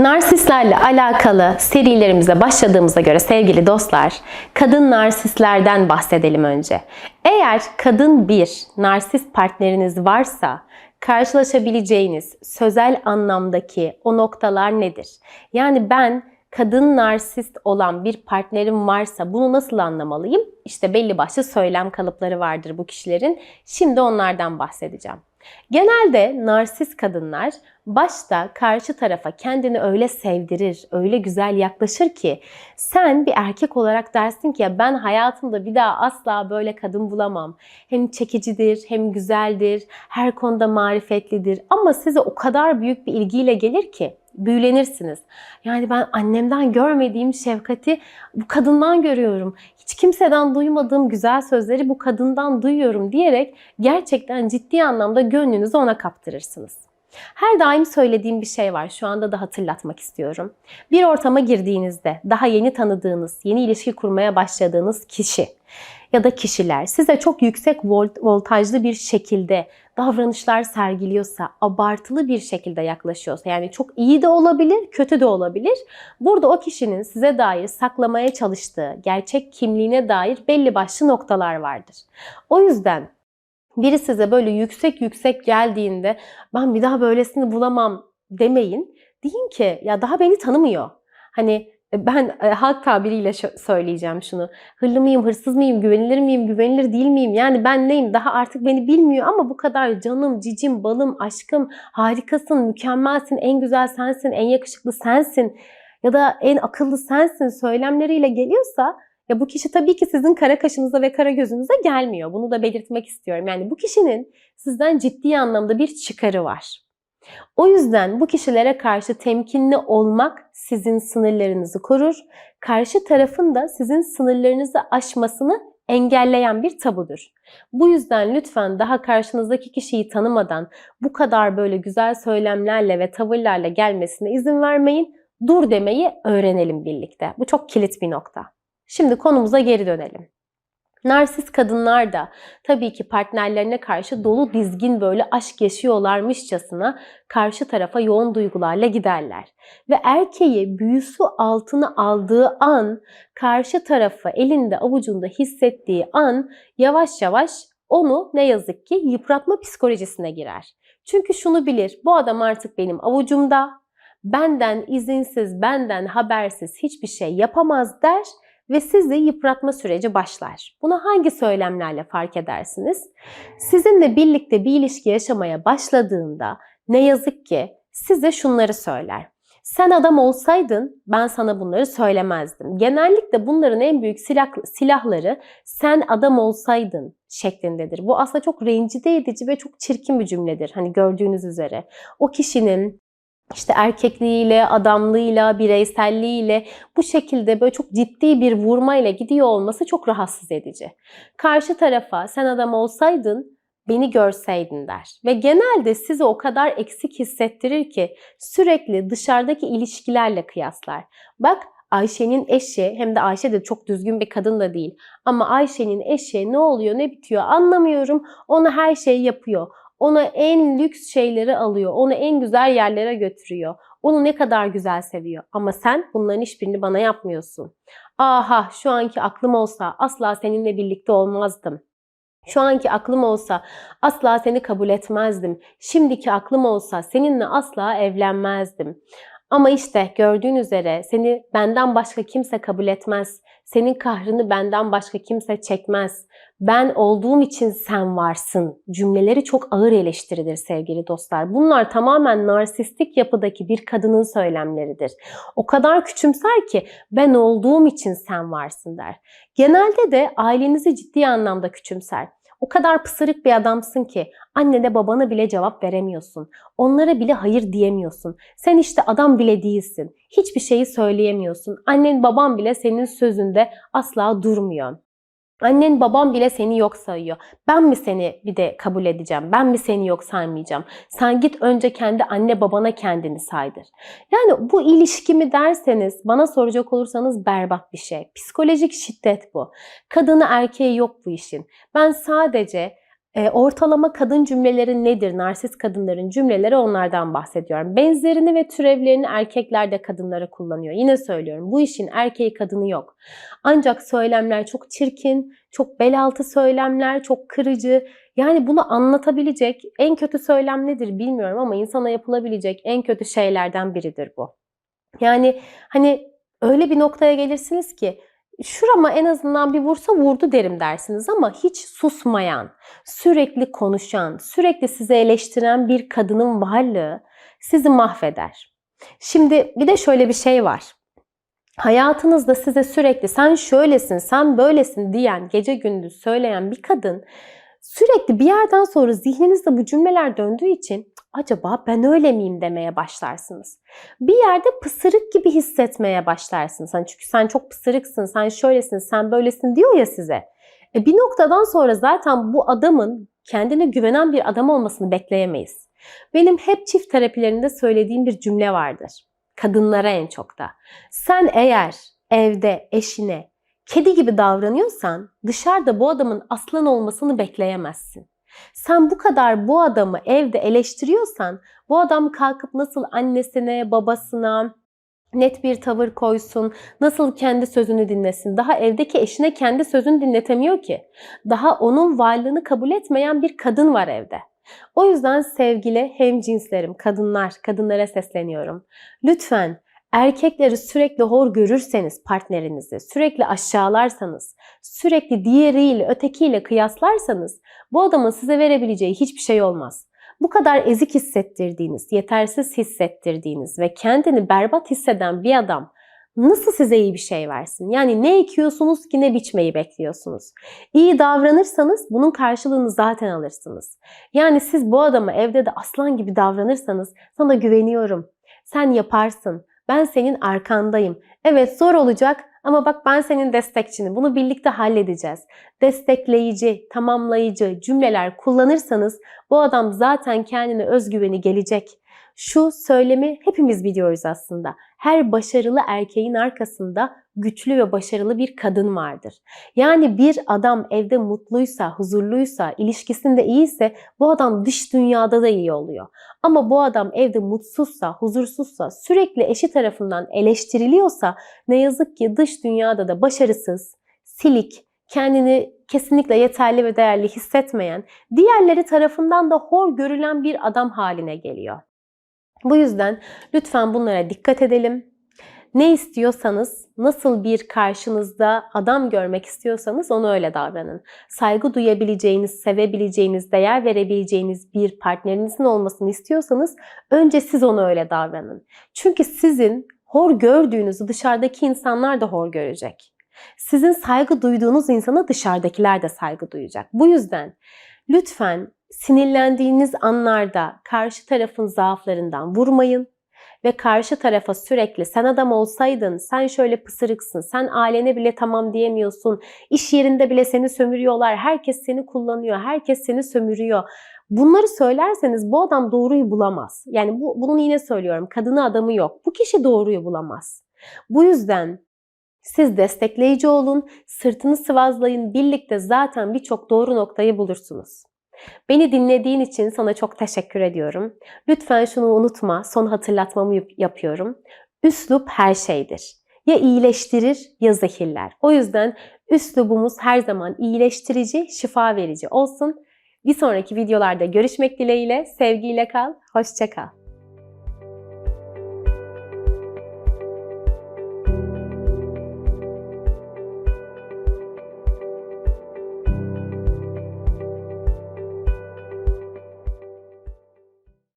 Narsistlerle alakalı serilerimize başladığımıza göre sevgili dostlar, kadın narsistlerden bahsedelim önce. Eğer kadın bir narsist partneriniz varsa karşılaşabileceğiniz sözel anlamdaki o noktalar nedir? Yani ben kadın narsist olan bir partnerim varsa bunu nasıl anlamalıyım? İşte belli başlı söylem kalıpları vardır bu kişilerin. Şimdi onlardan bahsedeceğim. Genelde narsist kadınlar başta karşı tarafa kendini öyle sevdirir, öyle güzel yaklaşır ki sen bir erkek olarak dersin ki ya ben hayatımda bir daha asla böyle kadın bulamam. Hem çekicidir, hem güzeldir, her konuda marifetlidir ama size o kadar büyük bir ilgiyle gelir ki büyülenirsiniz. Yani ben annemden görmediğim şefkati bu kadından görüyorum. Hiç kimseden duymadığım güzel sözleri bu kadından duyuyorum diyerek gerçekten ciddi anlamda gönlünüzü ona kaptırırsınız. Her daim söylediğim bir şey var. Şu anda da hatırlatmak istiyorum. Bir ortama girdiğinizde daha yeni tanıdığınız, yeni ilişki kurmaya başladığınız kişi ya da kişiler size çok yüksek volt, voltajlı bir şekilde davranışlar sergiliyorsa, abartılı bir şekilde yaklaşıyorsa yani çok iyi de olabilir, kötü de olabilir. Burada o kişinin size dair saklamaya çalıştığı gerçek kimliğine dair belli başlı noktalar vardır. O yüzden biri size böyle yüksek yüksek geldiğinde ben bir daha böylesini bulamam demeyin. Deyin ki ya daha beni tanımıyor. Hani ben e, halk tabiriyle söyleyeceğim şunu. Hırlı mıyım, hırsız mıyım, güvenilir miyim, güvenilir değil miyim? Yani ben neyim? Daha artık beni bilmiyor ama bu kadar canım, cicim, balım, aşkım, harikasın, mükemmelsin, en güzel sensin, en yakışıklı sensin ya da en akıllı sensin söylemleriyle geliyorsa ya bu kişi tabii ki sizin kara kaşınıza ve kara gözünüze gelmiyor. Bunu da belirtmek istiyorum. Yani bu kişinin sizden ciddi anlamda bir çıkarı var. O yüzden bu kişilere karşı temkinli olmak sizin sınırlarınızı korur. Karşı tarafın da sizin sınırlarınızı aşmasını engelleyen bir tabudur. Bu yüzden lütfen daha karşınızdaki kişiyi tanımadan bu kadar böyle güzel söylemlerle ve tavırlarla gelmesine izin vermeyin. Dur demeyi öğrenelim birlikte. Bu çok kilit bir nokta. Şimdi konumuza geri dönelim. Narsist kadınlar da tabii ki partnerlerine karşı dolu dizgin böyle aşk yaşıyorlarmışçasına karşı tarafa yoğun duygularla giderler. Ve erkeği büyüsü altına aldığı an, karşı tarafı elinde avucunda hissettiği an yavaş yavaş onu ne yazık ki yıpratma psikolojisine girer. Çünkü şunu bilir, bu adam artık benim avucumda, benden izinsiz, benden habersiz hiçbir şey yapamaz der ve sizi yıpratma süreci başlar. Bunu hangi söylemlerle fark edersiniz? Sizinle birlikte bir ilişki yaşamaya başladığında ne yazık ki size şunları söyler. Sen adam olsaydın ben sana bunları söylemezdim. Genellikle bunların en büyük silah, silahları sen adam olsaydın şeklindedir. Bu aslında çok rencide edici ve çok çirkin bir cümledir. Hani gördüğünüz üzere. O kişinin işte erkekliğiyle, adamlığıyla, bireyselliğiyle bu şekilde böyle çok ciddi bir vurmayla gidiyor olması çok rahatsız edici. Karşı tarafa sen adam olsaydın beni görseydin der. Ve genelde sizi o kadar eksik hissettirir ki sürekli dışarıdaki ilişkilerle kıyaslar. Bak Ayşe'nin eşi hem de Ayşe de çok düzgün bir kadın da değil. Ama Ayşe'nin eşi ne oluyor ne bitiyor anlamıyorum. Ona her şeyi yapıyor. Ona en lüks şeyleri alıyor. Onu en güzel yerlere götürüyor. Onu ne kadar güzel seviyor. Ama sen bunların hiçbirini bana yapmıyorsun. Aha şu anki aklım olsa asla seninle birlikte olmazdım. Şu anki aklım olsa asla seni kabul etmezdim. Şimdiki aklım olsa seninle asla evlenmezdim. Ama işte gördüğün üzere seni benden başka kimse kabul etmez. Senin kahrını benden başka kimse çekmez. Ben olduğum için sen varsın cümleleri çok ağır eleştirilir sevgili dostlar. Bunlar tamamen narsistik yapıdaki bir kadının söylemleridir. O kadar küçümser ki ben olduğum için sen varsın der. Genelde de ailenizi ciddi anlamda küçümser. O kadar pısırık bir adamsın ki annene babana bile cevap veremiyorsun. Onlara bile hayır diyemiyorsun. Sen işte adam bile değilsin. Hiçbir şeyi söyleyemiyorsun. Annen baban bile senin sözünde asla durmuyor. Annen baban bile seni yok sayıyor. Ben mi seni bir de kabul edeceğim? Ben mi seni yok saymayacağım? Sen git önce kendi anne babana kendini saydır. Yani bu ilişki mi derseniz bana soracak olursanız berbat bir şey. Psikolojik şiddet bu. Kadını erkeği yok bu işin. Ben sadece E, ortalama kadın cümleleri nedir? Narsist kadınların cümleleri onlardan bahsediyorum. Benzerini ve türevlerini erkekler de kadınlara kullanıyor. Yine söylüyorum bu işin erkeği kadını yok. Ancak söylemler çok çirkin, çok bel altı söylemler, çok kırıcı. Yani bunu anlatabilecek en kötü söylem nedir bilmiyorum ama insana yapılabilecek en kötü şeylerden biridir bu. Yani hani öyle bir noktaya gelirsiniz ki şurama en azından bir vursa vurdu derim dersiniz ama hiç susmayan, sürekli konuşan, sürekli sizi eleştiren bir kadının varlığı sizi mahveder. Şimdi bir de şöyle bir şey var. Hayatınızda size sürekli sen şöylesin, sen böylesin diyen, gece gündüz söyleyen bir kadın sürekli bir yerden sonra zihninizde bu cümleler döndüğü için acaba ben öyle miyim demeye başlarsınız. Bir yerde pısırık gibi hissetmeye başlarsınız. Hani çünkü sen çok pısırıksın, sen şöylesin, sen böylesin diyor ya size. E bir noktadan sonra zaten bu adamın kendine güvenen bir adam olmasını bekleyemeyiz. Benim hep çift terapilerinde söylediğim bir cümle vardır. Kadınlara en çok da. Sen eğer evde eşine kedi gibi davranıyorsan dışarıda bu adamın aslan olmasını bekleyemezsin. Sen bu kadar bu adamı evde eleştiriyorsan bu adam kalkıp nasıl annesine, babasına net bir tavır koysun, nasıl kendi sözünü dinlesin. Daha evdeki eşine kendi sözünü dinletemiyor ki. Daha onun varlığını kabul etmeyen bir kadın var evde. O yüzden sevgili hem cinslerim, kadınlar, kadınlara sesleniyorum. Lütfen erkekleri sürekli hor görürseniz partnerinizi, sürekli aşağılarsanız, sürekli diğeriyle, ötekiyle kıyaslarsanız bu adamın size verebileceği hiçbir şey olmaz. Bu kadar ezik hissettirdiğiniz, yetersiz hissettirdiğiniz ve kendini berbat hisseden bir adam nasıl size iyi bir şey versin? Yani ne ekiyorsunuz ki ne biçmeyi bekliyorsunuz? İyi davranırsanız bunun karşılığını zaten alırsınız. Yani siz bu adama evde de aslan gibi davranırsanız sana güveniyorum. Sen yaparsın. Ben senin arkandayım. Evet zor olacak ama bak ben senin destekçini. Bunu birlikte halledeceğiz. Destekleyici, tamamlayıcı cümleler kullanırsanız bu adam zaten kendine özgüveni gelecek. Şu söylemi hepimiz biliyoruz aslında. Her başarılı erkeğin arkasında güçlü ve başarılı bir kadın vardır. Yani bir adam evde mutluysa, huzurluysa, ilişkisinde iyiyse bu adam dış dünyada da iyi oluyor. Ama bu adam evde mutsuzsa, huzursuzsa, sürekli eşi tarafından eleştiriliyorsa ne yazık ki dış dünyada da başarısız, silik, kendini kesinlikle yeterli ve değerli hissetmeyen, diğerleri tarafından da hor görülen bir adam haline geliyor. Bu yüzden lütfen bunlara dikkat edelim. Ne istiyorsanız, nasıl bir karşınızda adam görmek istiyorsanız onu öyle davranın. Saygı duyabileceğiniz, sevebileceğiniz, değer verebileceğiniz bir partnerinizin olmasını istiyorsanız önce siz onu öyle davranın. Çünkü sizin hor gördüğünüzü dışarıdaki insanlar da hor görecek. Sizin saygı duyduğunuz insana dışarıdakiler de saygı duyacak. Bu yüzden lütfen sinirlendiğiniz anlarda karşı tarafın zaaflarından vurmayın ve karşı tarafa sürekli sen adam olsaydın, sen şöyle pısırıksın, sen ailene bile tamam diyemiyorsun, iş yerinde bile seni sömürüyorlar, herkes seni kullanıyor, herkes seni sömürüyor. Bunları söylerseniz bu adam doğruyu bulamaz. Yani bu, bunu yine söylüyorum, kadını adamı yok. Bu kişi doğruyu bulamaz. Bu yüzden siz destekleyici olun, sırtını sıvazlayın, birlikte zaten birçok doğru noktayı bulursunuz. Beni dinlediğin için sana çok teşekkür ediyorum. Lütfen şunu unutma, son hatırlatmamı yapıyorum. Üslup her şeydir. Ya iyileştirir ya zehirler. O yüzden üslubumuz her zaman iyileştirici, şifa verici olsun. Bir sonraki videolarda görüşmek dileğiyle. Sevgiyle kal, hoşça kal.